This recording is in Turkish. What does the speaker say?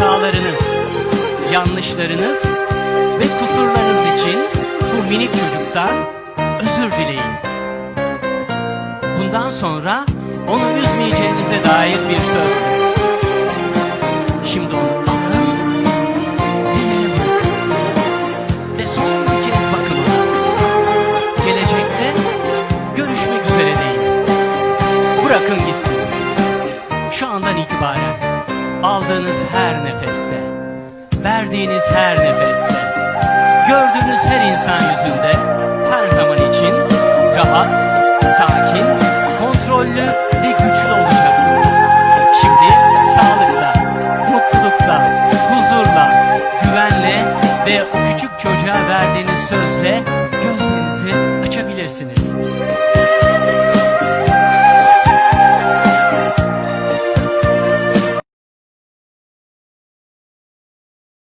hatalarınız, yanlışlarınız ve kusurlarınız için bu minik çocuktan özür dileyin. Bundan sonra onu üzmeyeceğinize dair bir söz. Şimdi onu alın, el ele bırakın ve son bir kez bakın ona. Gelecekte görüşmek üzere deyin. Bırakın gitsin. Şu andan itibaren Aldığınız her nefeste, verdiğiniz her nefeste, gördüğünüz her insan yüzünde her zaman için rahat, sakin, kontrollü ve güçlü olacaksınız. Şimdi sağlıkla, mutlulukla, huzurla, güvenle ve o küçük çocuğa verdiğiniz sözle gözlerinizi açabilirsiniz.